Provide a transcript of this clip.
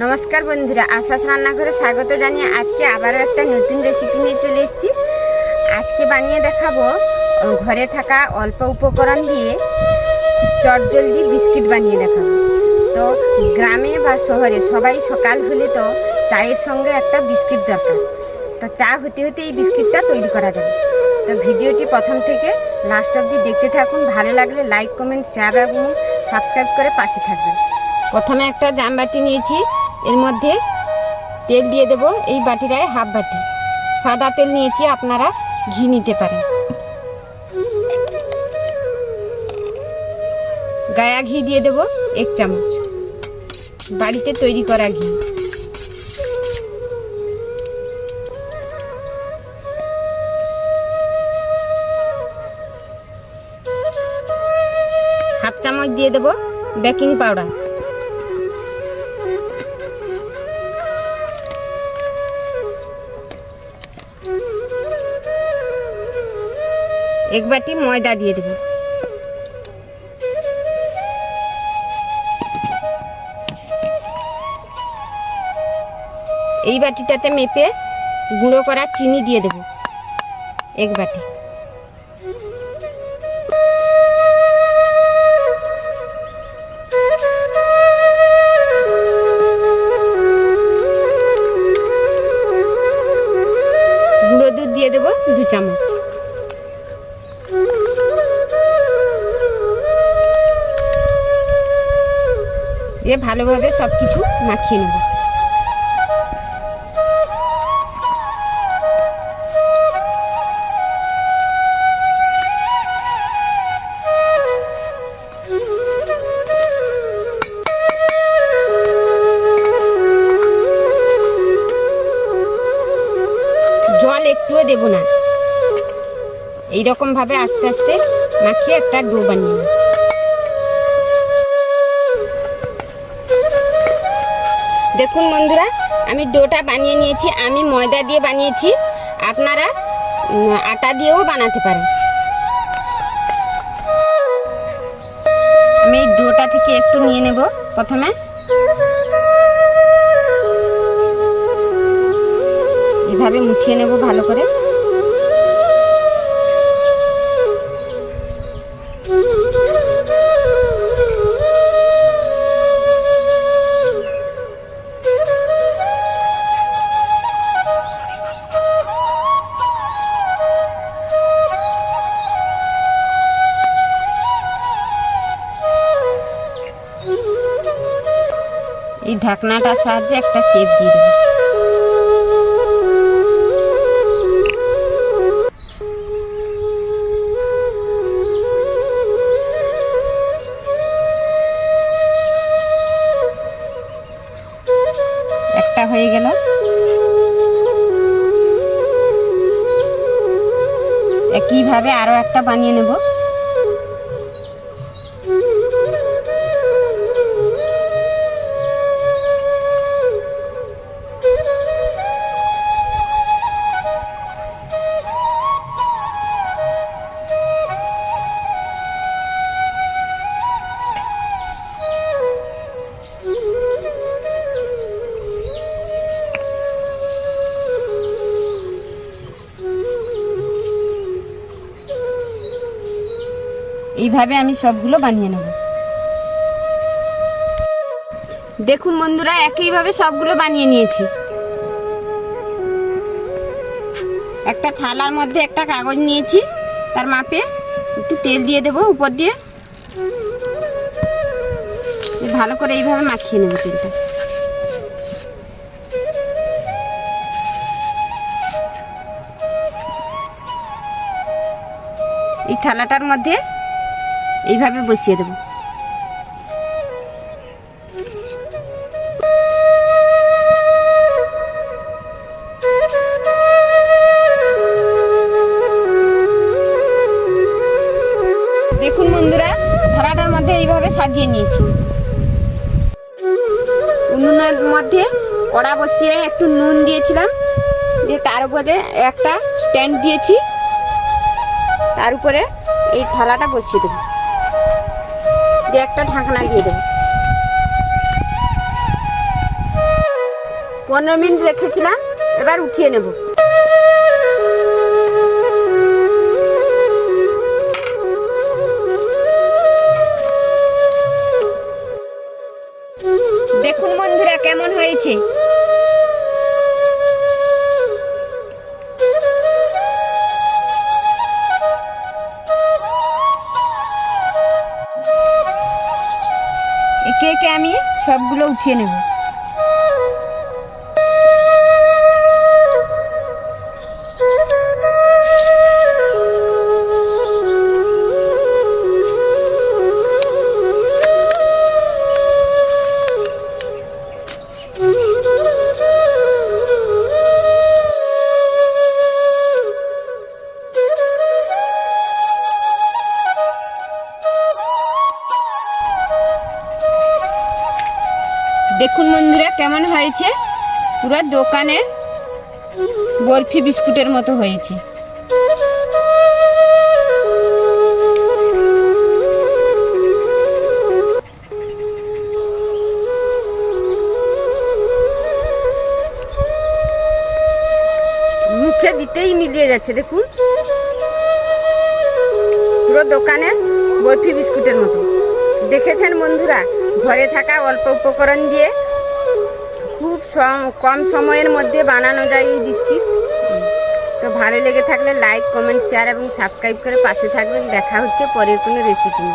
নমস্কার বন্ধুরা আশাস রান্নাঘরে স্বাগত জানিয়ে আজকে আবারও একটা নতুন রেসিপি নিয়ে চলে এসেছি। আজকে বানিয়ে দেখাবো ঘরে থাকা অল্প উপকরণ দিয়ে চটজলদি বিস্কিট বানিয়ে দেখাবো। তো গ্রামে বা শহরে সবাই সকাল হলে তো চায়ের সঙ্গে একটা বিস্কিট দরকার। তো চা হতে হতে এই বিস্কিটটা তৈরি করা যাবে। তো ভিডিওটি প্রথম থেকে লাস্ট অবধি দেখতে থাকুন, ভালো লাগলে লাইক কমেন্ট শেয়ার এবং সাবস্ক্রাইব করে পাশে থাকবেন। প্রথমে একটা জামবাটি নিয়েছি। এর মধ্যে তেল দিয়ে দেব এই বাটিটায় হাফ বাটি। সাদা তেল নিয়েছি, আপনারা ঘি নিতে পারেন। গায়া ঘি দিয়ে দেব এক চামচ। বাড়িতে তৈরি করা ঘি। হাফ চামচ দিয়ে দেব বেকিং পাউডার। এক বাটি ময়দা দিয়ে দেব। এই বাটিটাতে মেপে গুঁড়ো করা চিনি দিয়ে দেব। এক বাটি। দিয়ে ভালোভাবে সব কিছু মাখিয়ে নেব। জল একটুও দেব না। এইরকম ভাবে আস্তে আস্তে মাখিয়ে একটা ডো বানিয়ে নেব। দেখুন বন্ধুরা, আমি ডোটা বানিয়ে নিয়েছি, আমি ময়দা দিয়ে বানিয়েছি। আপনারা আটা দিয়েও বানাতে পারেন। আমি ডোটা থেকে একটু নিয়ে নেব প্রথমে। এভাবে মুঠিয়ে নেব ভালো করে। এই ঢাকনাটার সাহায্যে একটা চেপ দিয়ে দেবো। একটা হয়ে গেল। একইভাবে আরও একটা বানিয়ে নেব। এইভাবে আমি সবগুলো বানিয়ে নেব। দেখুন বন্ধুরা, একইভাবে সবগুলো বানিয়ে নিয়েছি। একটা থালার মধ্যে একটা কাগজ নিয়েছি, তার মাপে একটু তেল দিয়ে দেবো, উপর দিয়ে। ভালো করে এইভাবে মাখিয়ে নেব তেলটা। এই থালাটার মধ্যে এইভাবে বসিয়ে দেব। দেখুন বন্ধুরা থালাটার মধ্যে এইভাবে সাজিয়ে নিয়েছি। উনুনের মধ্যে কড়া বসিয়ে একটু নুন দিয়েছিলাম, দিয়ে তার উপরে একটা স্ট্যান্ড দিয়েছি। তার উপরে এই থালাটা বসিয়ে দেবো। দিয়ে একটা ঢাকনা দিয়ে দেবো। পনেরো মিনিট রেখেছিলাম, এবার উঠিয়ে নেব। দেখুন বন্ধুরা কেমন হয়েছে। একে একে আমি সবগুলো উঠিয়ে নেব। দেখুন বন্ধুরা, কেমন হয়েছে? পুরো দোকানের বরফি বিস্কুটের মতো হয়েছে। মুখে দিতেই মিলিয়ে যাচ্ছে, দেখুন। পুরো দোকানের বরফি বিস্কুটের মতো। দেখেছেন বন্ধুরা? ঘরে থাকা অল্প উপকরণ দিয়ে খুব কম সময়ের মধ্যে বানানো যায় এই বিস্কিট তো ভালো লেগে থাকলে লাইক কমেন্ট শেয়ার এবং সাবস্ক্রাইব করে পাশে থাকবেন। দেখা হচ্ছে পরের কোনো রেসিপি